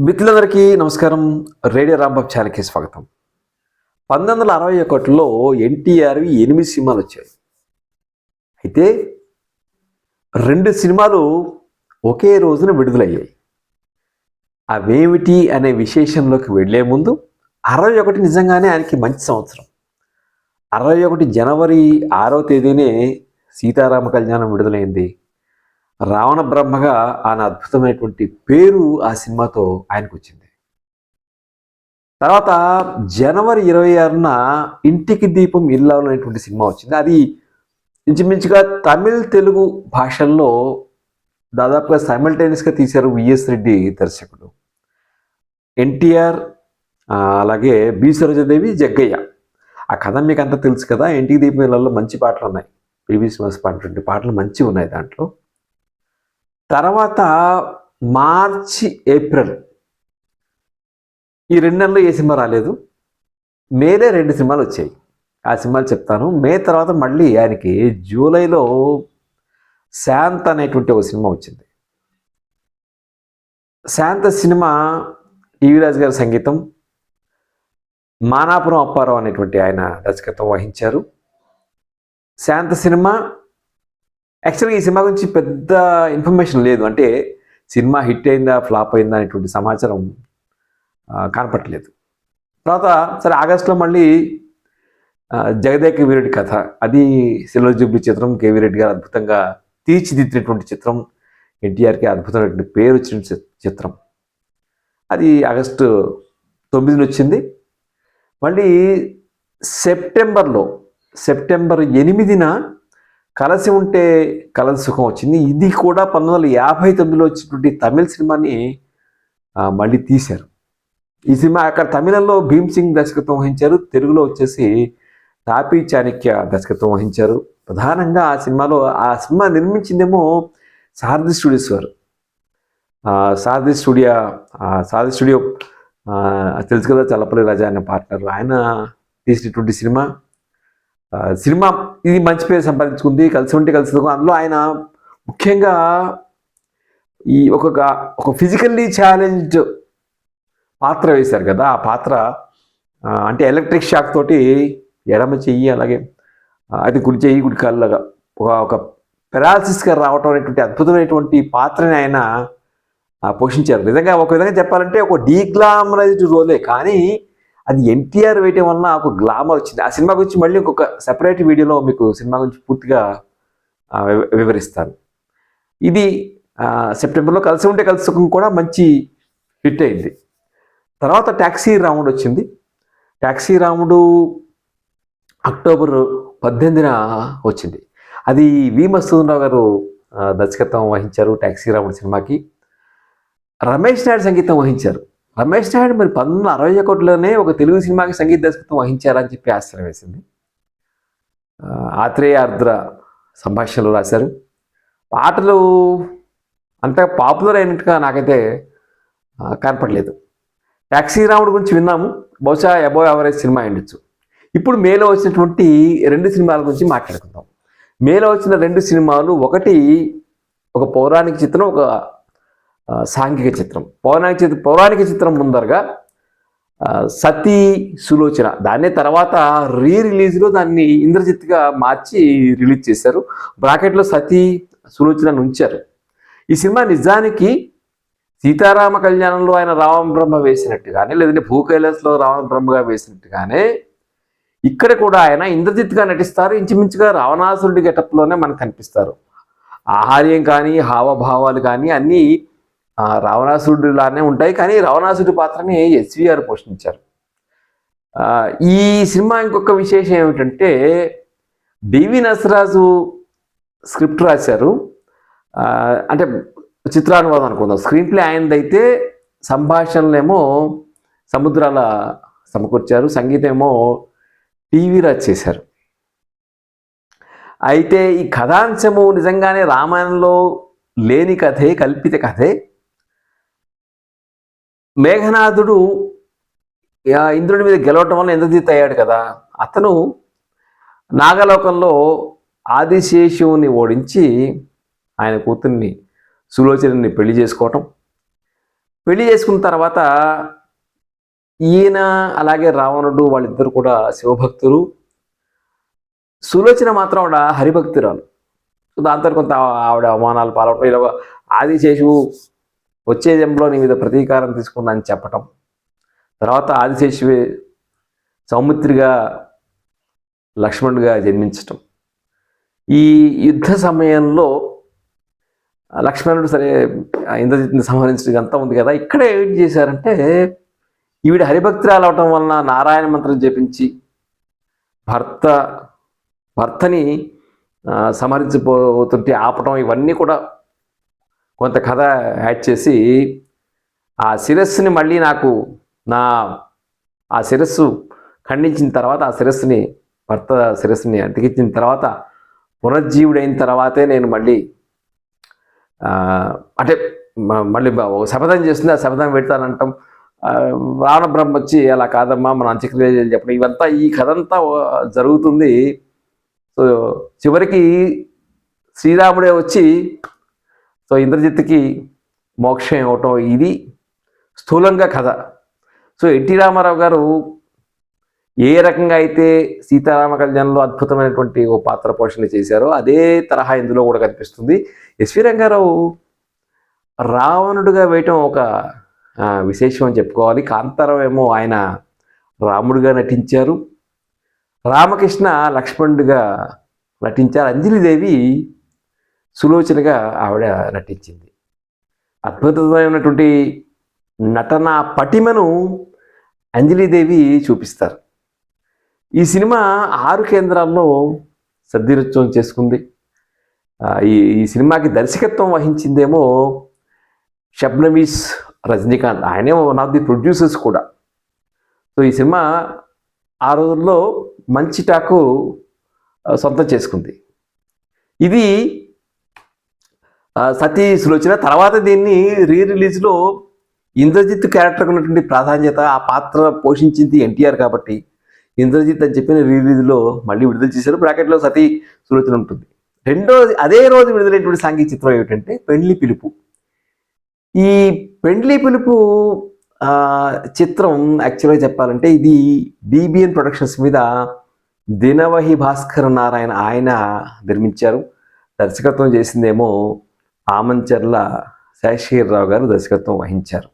మిత్రులందరికీ నమస్కారం. రేడియో రాంబాబు ఛానల్కి స్వాగతం. పంతొమ్మిది వందల అరవై ఒకటిలో ఎన్టీఆర్వి ఎనిమిది సినిమాలు వచ్చాయి. అయితే రెండు సినిమాలు ఒకే రోజున విడుదలయ్యాయి. అవేమిటి అనే విశేషంలోకి వెళ్ళే ముందు అరవై ఒకటి నిజంగానే ఆయనకి మంచి సంవత్సరం. అరవై ఒకటి జనవరి ఆరో తేదీనే సీతారామ కళ్యాణం విడుదలైంది. రావణ బ్రహ్మగా ఆయన అద్భుతమైనటువంటి పేరు ఆ సినిమాతో ఆయనకు వచ్చింది తర్వాత జనవరి ఇరవై ఆరున ఇంటికి దీపం ఇల్లాలు అనేటువంటి సినిమా వచ్చింది. అది ఇంచుమించుగా తమిళ్ తెలుగు భాషల్లో దాదాపుగా సైమల్టేనియస్గా తీశారు విఎస్ రెడ్డి దర్శకుడు. ఎన్టీఆర్ అలాగే బి సరోజదేవి జగ్గయ్య. ఆ కథ మీకు అంతా తెలుసు కదా ఇంటికి దీపం ఇళ్ళలో మంచి పాటలు ఉన్నాయి పివి శ్రీనివాస్ పాడినటువంటి పాటలు మంచి ఉన్నాయి దాంట్లో. తర్వాత మార్చి ఏప్రిల్. ఈ రెండు నెలలు ఏ సినిమా రాలేదు. మేలే రెండు సినిమాలు వచ్చాయి. ఆ సినిమాలు చెప్తాను. మే తర్వాత మళ్ళీ ఆయనకి జూలైలో శాంత్ అనేటువంటి ఒక సినిమా వచ్చింది. శాంత సినిమా టీవీరాజు గారి సంగీతం మానాపురం అప్పారావు అనేటువంటి ఆయన దర్శకత్వం వహించారు. శాంత సినిమా యాక్చువల్గా ఈ సినిమా గురించి పెద్ద ఇన్ఫర్మేషన్ లేదు. అంటే సినిమా హిట్ అయిందా ఫ్లాప్ అయిందా అనేటువంటి సమాచారం ఆ, కనపట్లేదు తర్వాత సరే ఆగస్టులో మళ్ళీ ఆ, జగదేక వీరెడ్డి కథ. అది సిల్వర్ జూబ్లీ చిత్రం కేవీ రెడ్డి గారు అద్భుతంగా తీర్చిదిద్దినటువంటి చిత్రం. ఎన్టీఆర్కి అద్భుతమైనటువంటి పేరు వచ్చిన చి- చిత్రం. అది ఆగస్టు తొమ్మిదిని వచ్చింది. మళ్ళీ సెప్టెంబర్లో సెప్టెంబర్ ఎనిమిదిన కలసి ఉంటే కలసి సుఖం వచ్చింది. ఇది కూడా పంతొమ్మిది వందల యాభై తొమ్మిదిలో వచ్చినటువంటి తమిళ సినిమాని మళ్ళీ తీశారు. ఈ సినిమా అక్కడ తమిళంలో భీమ్ సింగ్ దర్శకత్వం వహించారు. తెలుగులో వచ్చేసి తాపీ చాణక్య దర్శకత్వం వహించారు. ప్రధానంగా ఆ సినిమాలో ఆ సినిమా నిర్మించిందేమో సారథి స్టూడియోస్ వారు సారథి స్టూడియో సారథి స్టూడియో తెలుసు కదా చల్లపల్లి రాజా అనే పార్ట్నర్. ఆయన తీసినటువంటి సినిమా. సినిమా ఇది మంచి పేరు సంపాదించుకుంది కలిసి ఉంటే కలిసి అందులో ఆయన ముఖ్యంగా ఈ ఒక ఒక ఫిజికల్లీ ఛాలెంజ్ పాత్ర వేశారు కదా. ఆ పాత్ర అంటే ఎలక్ట్రిక్ షాక్ తోటి ఎడమ చెయ్యి అలాగే అది గుడి చెయ్యి గుడి కళ్ళగా ఒక ఒక పెరాలసిస్గా రావటం అనేటువంటి అద్భుతమైనటువంటి పాత్రని ఆయన పోషించారు. నిజంగా ఒక విధంగా చెప్పాలంటే ఒక డీగ్లామరైజ్డ్ రోలే కానీ అది ఎన్టీఆర్ వేయటం వలన ఒక గ్లామర్ వచ్చింది. ఆ సినిమా గురించి మళ్ళీ ఇంకొక సెపరేట్ వీడియోలో మీకు సినిమా గురించి పూర్తిగా వివరిస్తాను. ఇది సెప్టెంబర్లో కలిసి ఉంటే కలిసి కూడా మంచి హిట్ అయింది. తర్వాత ట్యాక్సీ రాముడు వచ్చింది. ట్యాక్సీ రాముడు అక్టోబర్ పద్దెనిమిదిన వచ్చింది. అది వి మస్తూరావు గారు దర్శకత్వం వహించారు ట్యాక్సీ రాముడు సినిమాకి. రమేష్ నాయుడు సంగీతం వహించారు. రమేష్ నాయుడు మరి పంతొమ్మిది అరవై ఒకటిలోనే ఒక తెలుగు సినిమాకి సంగీత దర్శకత్వం వహించారని చెప్పి ఆశ్చర్యం వేసింది. ఆత్రేయార్ద్ర ఆత్రేయ సంభాషణలు రాశారు. పాటలు అంత పాపులర్ అయినట్టుగా నాకైతే కనపడలేదు. ట్యాక్సీ రాముడు గురించి విన్నాము. బహుశా అబో ఎవరేజ్ సినిమా అయ్యుండొచ్చు ఇప్పుడు మేలో వచ్చినటువంటి రెండు సినిమాల గురించి మాట్లాడుకుందాం. మేలో వచ్చిన రెండు సినిమాలు ఒకటి ఒక పౌరాణిక చిత్రం ఒక సాంఘిక చిత్రం. పౌరాణిక చిత్రం పౌరాణిక చిత్రం ముందరగా సతీ సులోచన. దాన్ని తర్వాత రీ రిలీజ్లో దాన్ని ఇంద్రజిత్గా మార్చి రిలీజ్ చేశారు. బ్రాకెట్లో సతీ సులోచన ఉంచారు ఈ సినిమా నిజానికి సీతారామ కళ్యాణంలో ఆయన రావణ బ్రహ్మ వేసినట్టుగానే లేదంటే భూకైలాస్లో రావణ బ్రహ్మగా వేసినట్టుగానే ఇక్కడ కూడా ఆయన ఇంద్రజిత్గా నటిస్తారు. ఇంచుమించుగా రావణాసురుడి గెటప్లోనే మనకు కనిపిస్తారు. ఆహార్యం కానీ హావభావాలు కానీ అన్నీ రావణాసురుడు రావణాసురుడిలానే ఉంటాయి కానీ రావణాసురుడి పాత్రని ఎస్విఆర్ పోషించారు. ఈ సినిమా ఇంకొక విశేషం ఏమిటంటే డివి నసరాజు స్క్రిప్ట్ రాశారు. అంటే చిత్రానువాదం అనుకుందాం. స్క్రీన్ ప్లే ఆయనదైతే సంభాషణలేమో సముద్రాల సమకూర్చారు సంగీతం ఏమో టీవీ రాజ్ చేశారు. అయితే ఈ కథాంశము నిజంగానే రామాయణంలో లేని కథే కల్పిత కథే. మేఘనాథుడు ఇంద్రుడి మీద గెలవటం వల్ల ఇంద్రజిత్ అయ్యాడు కదా? అతను నాగలోకంలో ఆదిశేషువుని ఓడించి ఆయన కూతుర్ని సులోచనని పెళ్ళి చేసుకోవటం. పెళ్ళి చేసుకున్న తర్వాత ఈయన అలాగే రావణుడు వాళ్ళిద్దరు కూడా శివభక్తులు. సులోచన మాత్రం ఆవిడ హరిభక్తురాలు. దాంతో కొంత ఆవిడ అవమానాలు పాలవటం. ఇలా ఆదిశేషువు వచ్చే జంలో నీ మీద ప్రతీకారం తీసుకున్నా చెప్పటం. తర్వాత ఆదిశేషువే సౌమిత్రిగా లక్ష్మణుడిగా జన్మించటం. ఈ యుద్ధ సమయంలో లక్ష్మణుడు సరే ఇంద్రజిత్ని సంహరించడం అంతా ఉంది కదా. ఇక్కడ ఏం చేశారంటే ఈవిడ హరిభక్తురాలు అవటం వలన నారాయణ మంత్రం జపించి భర్త భర్తని సంహరించబోతుంటే ఆపటం ఇవన్నీ కూడా కొంత కథ యాడ్ చేసి ఆ శిరస్సుని మళ్ళీ నాకు నా ఆ శిరస్సు ఖండించిన తర్వాత ఆ శిరస్సుని భర్త శిరస్సుని అతికించిన తర్వాత పునర్జీవుడైన తర్వాతే నేను మళ్ళీ అంటే మళ్ళీ ఒక శపథం చేస్తుంది ఆ శపథం పెడతానంటాం. ఆ, రావణ బ్రహ్మ వచ్చి అలా కాదమ్మా మన అంత్యక్రియలు చెప్పడం. ఇవంతా ఈ కథ అంతా జరుగుతుంది. సో చివరికి శ్రీరాముడే వచ్చి సో ఇంద్రజిత్కి మోక్షం ఇవ్వటం ఇది స్థూలంగా కథ. సో ఎన్టీ రామారావు గారు ఏ రకంగా అయితే సీతారామ కళ్యాణ్లో అద్భుతమైనటువంటి ఓ పాత్ర పోషణ చేశారో అదే తరహా ఇందులో కూడా కనిపిస్తుంది. ఎస్వి రంగారావు రావణుడిగా వేయటం ఒక విశేషం అని చెప్పుకోవాలి. కాంతారావు ఏమో ఆయన రాముడిగా నటించారు. రామకృష్ణ లక్ష్మణుడిగా నటించారు. అంజలిదేవి సులోచనగా ఆవిడ నటించింది. అద్భుతమైనటువంటి నటన పటిమను అంజలిదేవి చూపిస్తారు. ఈ సినిమా ఆరు కేంద్రాల్లో సద్విరుత్సవం చేసుకుంది. ఈ ఈ సినిమాకి దర్శకత్వం వహించిందేమో షబ్నమీస్ రజనీకాంత్. ఆయనే వన్ ఆఫ్ ది ప్రొడ్యూసర్స్ కూడా. సో ఈ సినిమా ఆ రోజుల్లో మంచి టాకు సొంతం చేసుకుంది. ఇది సతీ సులోచన తర్వాత దీన్ని రీ రిలీజ్లో ఇంద్రజిత్ క్యారెక్టర్కి ఉన్నటువంటి ప్రాధాన్యత ఆ పాత్ర పోషించింది ఎన్టీఆర్ కాబట్టి ఇంద్రజిత్ అని చెప్పిన రీ రిలీజ్లో మళ్ళీ విడుదల చేశారు. బ్రాకెట్లో సతీ సులోచన ఉంటుంది. రెండో అదే రోజు విడుదలైనటువంటి సాంఘిక చిత్రం ఏమిటంటే పెండ్లి పిలుపు. ఈ పెండ్లి పిలుపు చిత్రం యాక్చువల్గా చెప్పాలంటే ఇది బీబీఎన్ ప్రొడక్షన్స్ మీద దినవహి భాస్కర్ నారాయణ ఆయన నిర్మించారు. దర్శకత్వం చేసిందేమో ఆమంచర్ల శేషగిరిరావు గారు దర్శకత్వం వహించారు.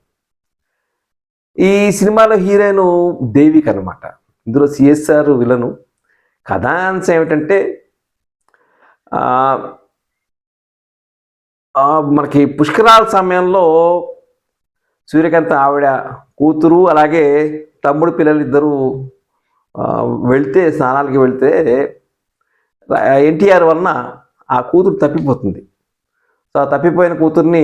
ఈ సినిమాలో హీరోయిన్ దేవిక్ అనమాట ఇందులో సిఎస్ఆర్ విలను. కథాంశం ఏమిటంటే మనకి పుష్కరాల సమయంలో సూర్యకాంత్ ఆవిడ కూతురు అలాగే తమ్ముడు పిల్లలు వెళ్తే స్నానాలకి వెళ్తే ఎన్టీఆర్ వలన ఆ కూతురు తప్పిపోతుంది. సో ఆ తప్పిపోయిన కూతుర్ని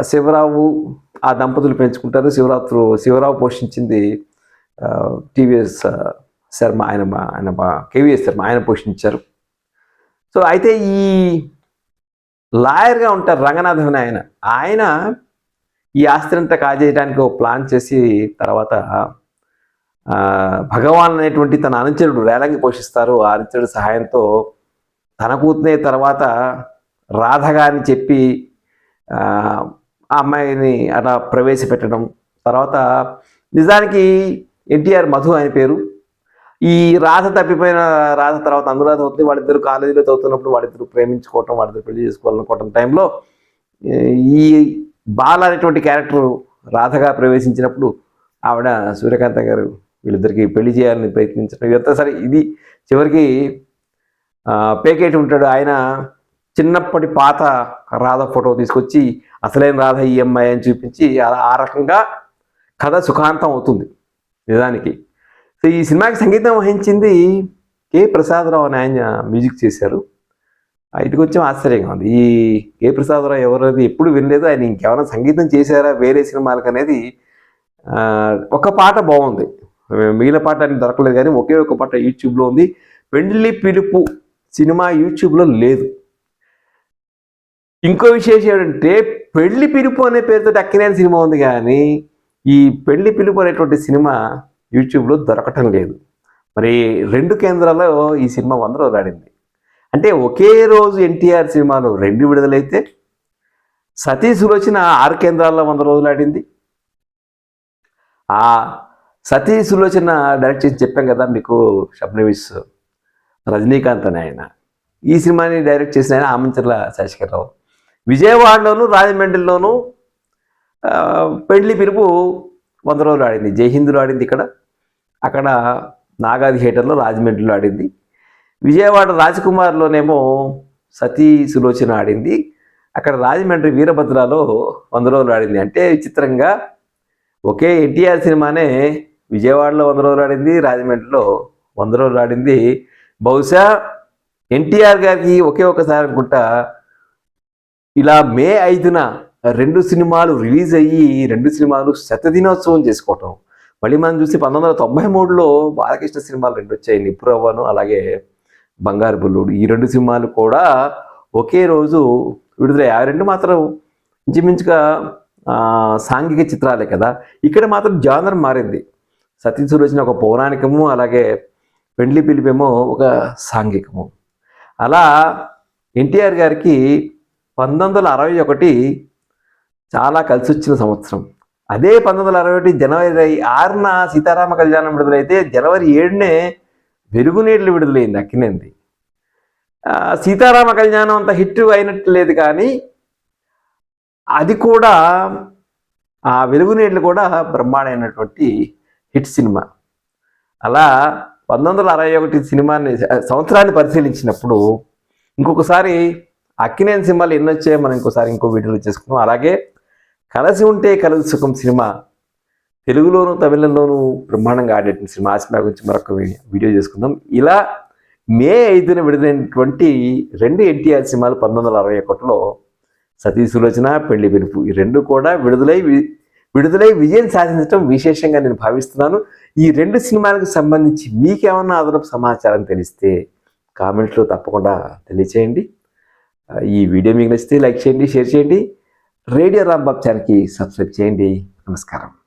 శివరావు ఆ దంపతులు పెంచుకుంటారు. శివరాత్రు శివరావు పోషించింది టీవీఎస్ శర్మ ఆయన మా- ఆయన కేవీఎస్ శర్మ ఆయన పోషించారు. సో అయితే ఈ లాయర్గా ఉంటారు రంగనాథన్ ఆయన. ఆయన ఈ ఆస్తినంతా కాజేయడానికి ఒక ప్లాన్ చేసి తర్వాత భగవాన్ అనేటువంటి తన అనుచరుడు రేలంగి పోషిస్తారు. ఆ అనుచరుడు సహాయంతో తన కూతునే తర్వాత రాధగా అని చెప్పి ఆ అమ్మాయిని అలా ప్రవేశపెట్టడం. తర్వాత నిజానికి ఎన్టీఆర్ మధు ఆయన పేరు. ఈ రాధ తప్పిపోయిన రాధ తర్వాత అనురాధ అవుతుంది. వాళ్ళిద్దరు కాలేజీలో చదువుతున్నప్పుడు వాళ్ళిద్దరు ప్రేమించుకోవటం వాళ్ళిద్దరు పెళ్ళి చేసుకోవాలనుకోవటం టైంలో ఈ బాల అనేటువంటి క్యారెక్టర్ రాధగా ప్రవేశించినప్పుడు ఆవిడ సూర్యకాంత గారు వీళ్ళిద్దరికి పెళ్ళి చేయాలని ప్రయత్నించడం ఇదంతా సరే ఇది చివరికి పేకేటి ఉంటాడు. ఆయన చిన్నప్పటి పాత రాధ ఫోటో తీసుకొచ్చి అసలైన రాధ ఈ అమ్మాయి అని చూపించి ఆ రకంగా కథ సుఖాంతం అవుతుంది నిజానికి. సో ఈ సినిమాకి సంగీతం వహించింది కె. ప్రసాదరావు అని ఆయన మ్యూజిక్ చేశారు. ఇది కొంచెం ఆశ్చర్యంగా ఉంది. ఈ కె. ప్రసాదరావు ఎవరనేది ఎప్పుడు వినలేదు. ఆయన ఇంకెవరైనా సంగీతం చేశారా? వేరే సినిమాలకు అనేది ఒక పాట బాగుంది. మిగిలిన పాట అని దొరకలేదు కానీ ఒకే ఒక పాట యూట్యూబ్లో ఉంది. పెండ్లి పిలుపు సినిమా యూట్యూబ్లో లేదు. ఇంకో విశేషం ఏంటంటే పెళ్ళి పిలుపు అనే పేరుతో అక్కినేని సినిమా ఉంది కానీ ఈ పెళ్ళి పిలుపు అనేటువంటి సినిమా యూట్యూబ్లో దొరకటం లేదు. మరి రెండు కేంద్రాల్లో ఈ సినిమా వంద రోజులు ఆడింది. అంటే ఒకే రోజు ఎన్టీఆర్ సినిమాలు రెండు విడుదలైతే సతీ సులోచన ఆరు కేంద్రాల్లో వంద రోజులు ఆడింది. ఆ సతీ సులోచన డైరెక్ట్ చేసి చెప్పాం కదా మీకు షబ్నవీస్ రజనీకాంత్ అని ఆయన. ఈ సినిమాని డైరెక్ట్ చేసిన ఆయన ఆమంచర్ల శేషకర్రావు విజయవాడలోను రాజమండ్రిలోను పెండ్లి పిలుపు వంద రోజులు ఆడింది. జైహిందులో ఆడింది ఇక్కడ. అక్కడ నాగాది థియేటర్లో రాజమండ్రిలో ఆడింది. విజయవాడ రాజకుమార్లోనేమో సతీ సులోచన ఆడింది. అక్కడ రాజమండ్రి వీరభద్రలో వంద రోజులు ఆడింది. అంటే విచిత్రంగా ఒకే ఎన్టీఆర్ సినిమానే విజయవాడలో వంద రోజులు ఆడింది రాజమండ్రిలో వంద రోజులు ఆడింది. బహుశా ఎన్టీఆర్ గారికి ఒకే ఒకసారి అనుకుంటా ఇలా మే ఐదున రెండు సినిమాలు రిలీజ్ అయ్యి రెండు సినిమాలు శతదినోత్సవం చేసుకోవటం. మళ్ళీ మనం చూసి పంతొమ్మిది వందల తొంభై మూడులో బాలకృష్ణ సినిమాలు రెండు వచ్చాయి. నిప్పురవ్వను అలాగే బంగారు బుల్లుడు. ఈ రెండు సినిమాలు కూడా ఒకే రోజు విడుదలయ్యాయి. ఆ రెండు మాత్రం ఇంచుమించుగా సాంఘిక చిత్రాలే కదా. ఇక్కడ మాత్రం జానర్ మారింది. సతీ సులోచన ఒక పౌరాణికము అలాగే పెండ్లి పిలిపేమో ఒక సాంఘికము. అలా ఎన్టీఆర్ గారికి పంతొమ్మిది వందల అరవై ఒకటి చాలా కలిసి వచ్చిన సంవత్సరం. అదే పంతొమ్మిది వందల అరవై ఒకటి జనవరి ఆరున సీతారామ కళ్యాణం విడుదలైతే జనవరి ఏడునే వెలుగునీళ్ళు విడుదలైంది అక్కినేంది సీతారామ కళ్యాణం అంత హిట్ అయినట్టు లేదు కానీ అది కూడా ఆ వెలుగునీళ్ళు కూడా బ్రహ్మాండమైనటువంటి హిట్ సినిమా. అలా పంతొమ్మిది వందల అరవై ఒకటి సినిమాని సంవత్సరాన్ని పరిశీలించినప్పుడు ఇంకొకసారి అక్కినేని సినిమాలు ఎన్ని వచ్చాయో మనం ఇంకోసారి ఇంకో వీడియోలో చేసుకున్నాం అలాగే కలిసి ఉంటే కలసి సుఖం సినిమా తెలుగులోను తమిళంలోను బ్రహ్మాండంగా ఆడేటువంటి సినిమా. ఆ సినిమా గురించి మరొక వీడియో చేసుకుందాం. ఇలా మే ఐదున విడుదలైనటువంటి రెండు ఎన్టీఆర్ సినిమాలు పంతొమ్మిది వందల అరవై ఒకటిలో సతీ సులోచన పెళ్ళి పిలుపు ఈ రెండు కూడా విడుదలై వి- విడుదలై విజయం సాధించడం విశేషంగా నేను భావిస్తున్నాను. ఈ రెండు సినిమాలకు సంబంధించి మీకేమన్నా అదనపు సమాచారం తెలిస్తే కామెంట్లో తప్పకుండా తెలియచేయండి. ఈ వీడియో మీకు నచ్చితే లైక్ చేయండి షేర్ చేయండి. రేడియో రాంబాబ్ ఛానల్కి సబ్స్క్రైబ్ చేయండి. నమస్కారం.